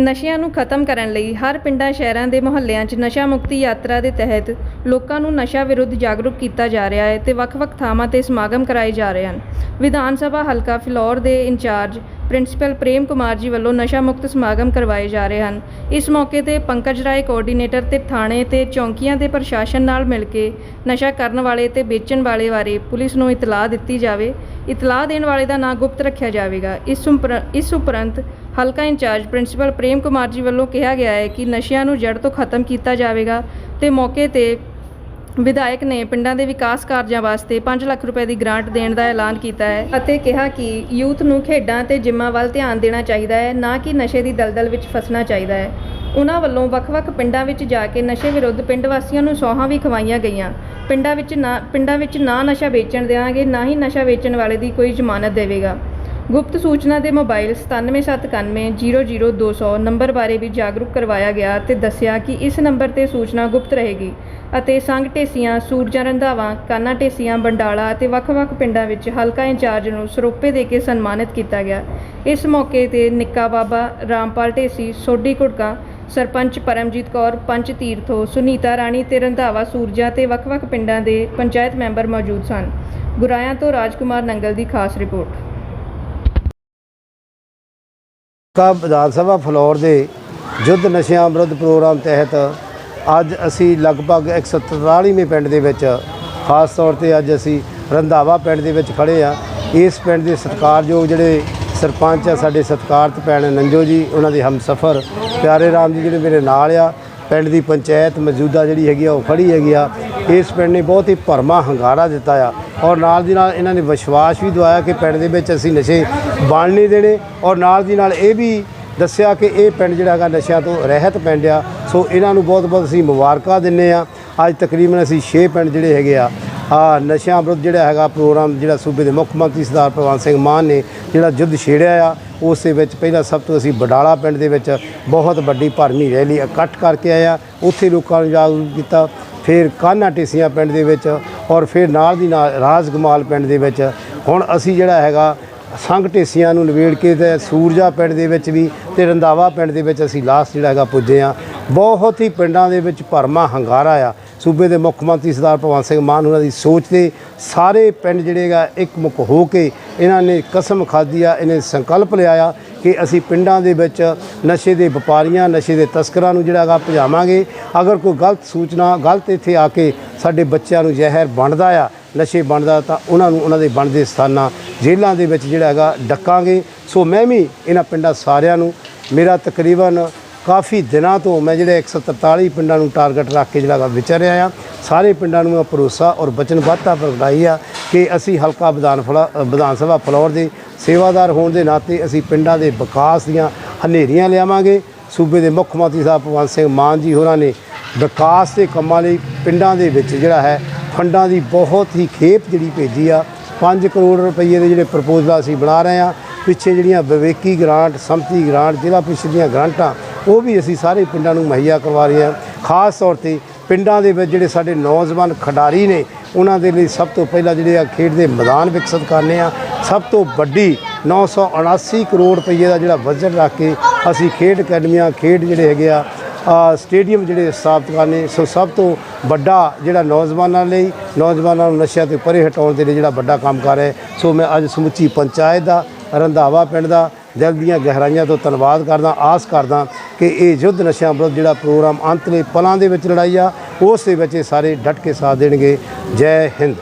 ਨਸ਼ਿਆਂ ਨੂੰ ਖਤਮ ਕਰਨ ਲਈ ਹਰ ਪਿੰਡਾਂ, ਸ਼ਹਿਰਾਂ ਦੇ ਮੁਹੱਲਿਆਂ 'ਚ ਨਸ਼ਾ ਮੁਕਤੀ ਯਾਤਰਾ ਦੇ ਤਹਿਤ ਲੋਕਾਂ ਨੂੰ ਨਸ਼ਾ ਵਿਰੁੱਧ ਜਾਗਰੂਕ ਕੀਤਾ ਜਾ ਰਿਹਾ ਹੈ ਤੇ ਵੱਖ-ਵੱਖ ਥਾਵਾਂ ਤੇ ਸਮਾਗਮ ਕਰਾਏ ਜਾ ਰਹੇ ਹਨ। ਵਿਧਾਨ ਸਭਾ ਹਲਕਾ ਫਿਲੌਰ ਦੇ ਇੰਚਾਰਜ ਪ੍ਰਿੰਸੀਪਲ ਪ੍ਰੇਮ ਕੁਮਾਰ ਜੀ ਵੱਲੋਂ ਨਸ਼ਾ ਮੁਕਤ ਸਮਾਗਮ ਕਰਵਾਏ ਜਾ ਰਹੇ ਹਨ। ਇਸ ਮੌਕੇ ਤੇ ਪੰਕਜ ਰਾਏ ਕੋਆਰਡੀਨੇਟਰ ਤੇ ਥਾਣੇ ਤੇ ਚੌਂਕੀਆਂ ਦੇ ਪ੍ਰਸ਼ਾਸਨ ਨਾਲ ਮਿਲ ਕੇ ਨਸ਼ਾ ਕਰਨ ਵਾਲੇ ਤੇ ਵੇਚਣ ਵਾਲੇ ਬਾਰੇ ਪੁਲਿਸ ਨੂੰ ਇਤਲਾਹ ਦਿੱਤੀ ਜਾਵੇ। ਇਤਲਾਹ ਦੇਣ ਵਾਲੇ ਦਾ ਨਾਂ ਗੁਪਤ ਰੱਖਿਆ ਜਾਵੇਗਾ। ਇਸ ਉਪਰ- ਇਸ ਉਪਰੰਤ ਹਲਕਾ ਇੰਚਾਰਜ ਪ੍ਰਿੰਸੀਪਲ ਪ੍ਰੇਮ ਕੁਮਾਰ ਜੀ ਵੱਲੋਂ ਕਿਹਾ ਗਿਆ ਹੈ ਕਿ ਨਸ਼ਿਆਂ ਨੂੰ ਜੜ ਤੋਂ ਖਤਮ ਕੀਤਾ ਜਾਵੇਗਾ ਤੇ ਮੌਕੇ ਤੇ ਵਿਧਾਇਕ ਨੇ ਪਿੰਡਾਂ ਦੇ ਵਿਕਾਸ ਕਾਰਜਾਂ ਵਾਸਤੇ 5 ਲੱਖ ਰੁਪਏ ਦੀ ਗ੍ਰਾਂਟ ਦੇਣ ਦਾ ਐਲਾਨ ਕੀਤਾ ਹੈ ਅਤੇ ਕਿਹਾ ਕਿ ਯੂਥ ਨੂੰ ਖੇਡਾਂ ਤੇ ਜਿੰਮਾਂ ਵੱਲ ਧਿਆਨ ਦੇਣਾ ਚਾਹੀਦਾ ਹੈ, ਨਾ ਕਿ ਨਸ਼ੇ ਦੀ ਦਲਦਲ ਵਿੱਚ ਫਸਣਾ ਚਾਹੀਦਾ ਹੈ। ਉਹਨਾਂ ਵੱਲੋਂ ਵੱਖ-ਵੱਖ ਪਿੰਡਾਂ ਵਿੱਚ ਜਾ ਕੇ ਨਸ਼ੇ ਵਿਰੁੱਧ ਪਿੰਡ ਵਾਸੀਆਂ ਨੂੰ ਸੌਹਾਂ ਵੀ ਖਵਾਈਆਂ ਗਈਆਂ। ਪਿੰਡਾਂ ਵਿੱਚ ਨਾ, ਪਿੰਡਾਂ ਵਿੱਚ ਨਾ ਨਸ਼ਾ ਵੇਚਣ ਦੇਵਾਂਗੇ ਨਾ ਹੀ ਨਸ਼ਾ ਵੇਚਣ ਵਾਲੇ ਦੀ ਕੋਈ ਜ਼ਮਾਨਤ ਦੇਵੇਗਾ। ਗੁਪਤ ਸੂਚਨਾ ਦੇ ਮੋਬਾਈਲ 9779000200 ਨੰਬਰ ਬਾਰੇ ਵੀ ਜਾਗਰੂਕ ਕਰਵਾਇਆ ਗਿਆ ਤੇ ਦੱਸਿਆ ਕਿ ਇਸ ਨੰਬਰ ਤੇ ਸੂਚਨਾ ਗੁਪਤ ਰਹੇਗੀ ਅਤੇ ਸੰਘ ਢੇਸੀਆਂ, ਸੂਰਜਾਂ ਰੰਧਾਵਾ, ਕਾਨਾ ਢੇਸੀਆਂ, ਬੰਡਾਲਾ ਅਤੇ ਵੱਖ-ਵੱਖ ਪਿੰਡਾਂ ਵਿੱਚ ਹਲਕਾ ਇੰਚਾਰਜ ਨੂੰ ਸਰੋਪੇ ਦੇ ਕੇ ਸਨਮਾਨਿਤ ਕੀਤਾ ਗਿਆ। ਇਸ ਮੌਕੇ ਤੇ ਨਿੱਕਾ ਬਾਬਾ ਰਾਮਪਾਲ ਢੇਸੀ, ਸੋਢੀ ਘੁੜਕਾ, ਸਰਪੰਚ ਪਰਮਜੀਤ ਕੌਰ, ਪੰਚ ਤੀਰਥੋ, ਸੁਨੀਤਾ ਰਾਣੀ ਤੇ ਰੰਧਾਵਾ, ਸੂਰਜਾ ਤੇ ਵੱਖ-ਵੱਖ ਪਿੰਡਾਂ ਦੇ ਪੰਚਾਇਤ ਮੈਂਬਰ ਮੌਜੂਦ ਸਨ। ਗੁਰਾਇਆਂ ਤੋਂ ਰਾਜਕੁਮਾਰ ਨੰਗਲ ਦੀ ਖਾਸ ਰਿਪੋਰਟ। ਕਾ ਵਿਧਾਨ ਸਭਾ ਫਲੋਰ ਦੇ ਯੁੱਧ ਨਸ਼ਿਆਂ ਵਿਰੁੱਧ ਪ੍ਰੋਗਰਾਮ ਤਹਿਤ ਅੱਜ ਅਸੀਂ ਲਗਭਗ 143ਵੇਂ ਪਿੰਡ ਦੇ ਵਿੱਚ, ਖਾਸ ਤੌਰ ਤੇ ਅੱਜ ਅਸੀਂ ਰੰਧਾਵਾ ਪਿੰਡ ਦੇ ਵਿੱਚ ਖੜੇ ਆ ਇਸ ਪਿੰਡ ਦੇ ਸਤਿਕਾਰਯੋਗ ਜਿਹੜੇ ਸਰਪੰਚ ਆ, ਸਾਡੇ ਸਤਿਕਾਰਤ ਭੈਣ ਨੰਜੋ ਜੀ, ਉਹਨਾਂ ਦੇ ਹਮਸਫਰ ਪਿਆਰੇ ਰਾਮ ਜੀ ਜਿਹੜੇ ਮੇਰੇ ਨਾਲ ਆ। ਪਿੰਡ ਦੀ ਪੰਚਾਇਤ ਮੌਜੂਦਾ ਜਿਹੜੀ ਹੈਗੀ ਆ, ਉਹ ਖੜੀ ਹੈਗੀ ਆ। ਇਸ ਪਿੰਡ ਨੇ ਬਹੁਤ ਹੀ ਭਰਮਾ ਹੰਗਾਰਾ ਦਿੱਤਾ ਆ। ਔਰ ਨਾਲ ਦੀ ਨਾਲ ਇਹਨਾਂ ਨੇ ਵਿਸ਼ਵਾਸ ਵੀ ਦਵਾਇਆ ਕਿ ਪਿੰਡ ਦੇ ਵਿੱਚ ਅਸੀਂ ਨਸ਼ੇ ਬਣ ਨਹੀਂ ਦੇਣੇ। ਔਰ ਨਾਲ ਦੀ ਨਾਲ ਇਹ ਵੀ ਦੱਸਿਆ ਕਿ ਇਹ ਪਿੰਡ ਜਿਹੜਾ ਹੈਗਾ ਨਸ਼ਿਆਂ ਤੋਂ ਰਹਿਤ ਪਿੰਡ ਆ। ਸੋ ਇਹਨਾਂ ਨੂੰ ਬਹੁਤ ਬਹੁਤ ਅਸੀਂ ਮੁਬਾਰਕਾਂ ਦਿੰਨੇ ਆ। ਅੱਜ ਤਕਰੀਬਨ ਅਸੀਂ 6 ਪਿੰਡ ਜਿਹੜੇ ਹੈਗੇ ਆ ਆ ਨਸ਼ਿਆਂ ਵਿਰੁੱਧ ਜਿਹੜਾ ਹੈਗਾ ਪ੍ਰੋਗਰਾਮ ਜਿਹੜਾ ਸੂਬੇ ਦੇ ਮੁੱਖ ਮੰਤਰੀ ਸਰਦਾਰ ਭਗਵੰਤ ਸਿੰਘ ਮਾਨ ਨੇ ਜਿਹੜਾ ਯੁੱਧ ਛੇੜਿਆ ਆ, ਉਸ ਦੇ ਵਿੱਚ ਪਹਿਲਾਂ ਸਭ ਤੋਂ ਅਸੀਂ ਬਡਾਲਾ ਪਿੰਡ ਦੇ ਵਿੱਚ ਬਹੁਤ ਵੱਡੀ ਭਰਮੀ ਰੈਲੀ ਇਕੱਠ ਕਰਕੇ ਆਇਆ ਉੱਥੇ ਲੋਕਾਂ ਨੂੰ ਜਾਗਰੂਕ ਕੀਤਾ। ਫਿਰ ਕਾਨਾ ਟੇਸੀਆਂ ਪਿੰਡ ਦੇ ਵਿੱਚ ਔਰ ਫਿਰ ਨਾਲ ਦੀ ਨਾਲ ਰਾਜਗਮਾਲ ਪਿੰਡ ਦੇ ਵਿੱਚ। ਹੁਣ ਅਸੀਂ ਜਿਹੜਾ ਹੈਗਾ, ਸੰਘ ਢੇਸੀਆਂ ਨੂੰ ਨਿਬੇੜ ਕੇ ਤੇ ਸੂਰਜਾ ਪਿੰਡ ਦੇ ਵਿੱਚ ਵੀ ਤੇ ਰੰਦਾਵਾ ਪਿੰਡ ਦੇ ਵਿੱਚ ਅਸੀਂ ਲਾਸਟ ਜਿਹੜਾ ਹੈਗਾ ਪੁੱਜੇ ਆ ਬਹੁਤ ਹੀ ਪਿੰਡਾਂ ਦੇ ਵਿੱਚ ਭਰਮਾ ਹੰਗਾਰਾ ਆ। ਸੂਬੇ ਦੇ ਮੁੱਖ ਮੰਤਰੀ ਸਰਦਾਰ ਭਗਵੰਤ ਸਿੰਘ ਮਾਨ ਉਹਨਾਂ ਦੀ ਸੋਚ ਤੇ ਸਾਰੇ ਪਿੰਡ ਜਿਹੜੇ ਹੈਗਾ ਇੱਕ ਮੁੱਖ ਹੋ ਕੇ ਇਹਨਾਂ ਨੇ ਕਸਮ ਖਾਧੀ ਆ, ਇਹਨੇ ਸੰਕਲਪ ਲਿਆ ਆ। ਕਿ ਅਸੀਂ ਪਿੰਡਾਂ ਦੇ ਵਿੱਚ ਨਸ਼ੇ ਦੇ ਵਪਾਰੀਆਂ, ਨਸ਼ੇ ਦੇ ਤਸਕਰਾਂ ਨੂੰ ਜਿਹੜਾ ਹੈਗਾ ਭਜਾਵਾਂਗੇ। ਅਗਰ ਕੋਈ ਗਲਤ ਸੂਚਨਾ, ਗਲਤ ਇੱਥੇ ਆ ਕੇ ਸਾਡੇ ਬੱਚਿਆਂ ਨੂੰ ਜ਼ਹਿਰ ਬਣਦਾ ਆ, ਨਸ਼ੇ ਬਣਦਾ ਤਾਂ ਉਹਨਾਂ ਨੂੰ ਉਹਨਾਂ ਦੇ ਬਣਦੇ ਸਥਾਨਾਂ ਜੇਲ੍ਹਾਂ ਦੇ ਵਿੱਚ ਜਿਹੜਾ ਹੈਗਾ ਡੱਕਾਂਗੇ। ਸੋ ਮੈਂ ਵੀ ਇਹਨਾਂ ਪਿੰਡਾਂ ਸਾਰਿਆਂ ਨੂੰ ਮੇਰਾ ਤਕਰੀਬਨ ਕਾਫੀ ਦਿਨਾਂ ਤੋਂ ਮੈਂ ਜਿਹੜੇ 143 ਪਿੰਡਾਂ ਨੂੰ ਟਾਰਗੇਟ ਰੱਖ ਕੇ ਜਿਹੜਾ ਹੈਗਾ ਵਿਚਰਿਆ ਆ। ਸਾਰੇ ਪਿੰਡਾਂ ਨੂੰ ਮੈਂ ਭਰੋਸਾ ਔਰ ਵਚਨਬੱਧਤਾ ਪ੍ਰਗਟਾਈ ਆ ਕਿ ਅਸੀਂ ਹਲਕਾ ਵਿਧਾਨ ਫਲਾ ਵਿਧਾਨ ਸਭਾ ਫਲੌਰ ਦੇ ਸੇਵਾਦਾਰ ਹੋਣ ਦੇ ਨਾਤੇ ਅਸੀਂ ਪਿੰਡਾਂ ਦੇ ਵਿਕਾਸ ਦੀਆਂ ਹਨੇਰੀਆਂ ਲਿਆਵਾਂਗੇ। ਸੂਬੇ ਦੇ ਮੁੱਖ ਮੰਤਰੀ ਸਾਹਿਬ ਭਗਵੰਤ ਸਿੰਘ ਮਾਨ ਜੀ ਹੋਰਾਂ ਨੇ ਵਿਕਾਸ ਦੇ ਕੰਮਾਂ ਲਈ ਪਿੰਡਾਂ ਦੇ ਵਿੱਚ ਜਿਹੜਾ ਹੈ, ਫੰਡਾਂ ਦੀ ਬਹੁਤ ਹੀ ਖੇਪ ਜਿਹੜੀ ਭੇਜੀ ਆ। 5 ਕਰੋੜ ਰੁਪਏ ਦੇ ਜਿਹੜੇ ਪ੍ਰਪੋਜ਼ਲ ਅਸੀਂ ਬਣਾ ਰਹੇ ਆ। ਪਿੱਛੇ ਜਿਹੜੀਆਂ ਵਿਵੇਕੀ ਗ੍ਰਾਂਟ, ਸੰਮਤੀ ਗ੍ਰਾਂਟ, ਜ਼ਿਲ੍ਹਾ ਪ੍ਰੀਸ਼ਦ ਦੀਆਂ ਗ੍ਰਾਂਟਾਂ, ਉਹ ਵੀ ਅਸੀਂ ਸਾਰੇ ਪਿੰਡਾਂ ਨੂੰ ਮੁਹੱਈਆ ਕਰਵਾ ਰਹੇ ਹਾਂ ਖਾਸ ਤੌਰ ਤੇ ਪਿੰਡਾਂ ਦੇ ਵਿੱਚ ਜਿਹੜੇ ਸਾਡੇ ਨੌਜਵਾਨ ਖਿਡਾਰੀ ਨੇ, ਉਹਨਾਂ ਦੇ ਲਈ ਸਭ ਤੋਂ ਪਹਿਲਾਂ ਜਿਹੜੇ ਆ ਖੇਡ ਦੇ ਮੈਦਾਨ ਵਿਕਸਿਤ ਕਰਨੇ ਆ। ਸਭ ਤੋਂ ਵੱਡੀ 979 ਕਰੋੜ ਰੁਪਏ ਦਾ ਜਿਹੜਾ ਬਜਟ ਰੱਖ ਕੇ ਅਸੀਂ ਖੇਡ ਅਕੈਡਮੀਆਂ, ਖੇਡ ਜਿਹੜੇ ਹੈਗੇ ਆ ਸਟੇਡੀਅਮ ਜਿਹੜੇ ਸਥਾਪਿਤ ਕਰਨੇ ਸੋ ਸਭ ਤੋਂ ਵੱਡਾ ਜਿਹੜਾ ਨੌਜਵਾਨਾਂ ਲਈ, ਨੌਜਵਾਨਾਂ ਨੂੰ ਨਸ਼ਿਆਂ ਤੋਂ ਪਰੇ ਹਟਾਉਣ ਦੇ ਲਈ ਜਿਹੜਾ ਵੱਡਾ ਕੰਮ ਕਰ ਰਿਹਾ ਸੋ ਮੈਂ ਅੱਜ ਸਮੁੱਚੀ ਪੰਚਾਇਤ ਦਾ, ਰੰਧਾਵਾ ਪਿੰਡ ਦਾ ਦਿਲ ਦੀਆਂ ਗਹਿਰਾਈਆਂ ਤੋਂ ਧੰਨਵਾਦ ਕਰਦਾ, ਆਸ ਕਰਦਾ ਕਿ ਇਹ ਯੁੱਧ ਨਸ਼ਿਆਂ ਵਿਰੁੱਧ ਜਿਹੜਾ ਪ੍ਰੋਗਰਾਮ ਅੰਤਲੇ ਪਲਾਂ ਦੇ ਵਿੱਚ ਲੜਾਈ ਆ, ਉਸ ਦੇ ਵਿੱਚ ਇਹ ਸਾਰੇ ਡਟ ਕੇ ਸਾਥ ਦੇਣਗੇ। ਜੈ ਹਿੰਦ।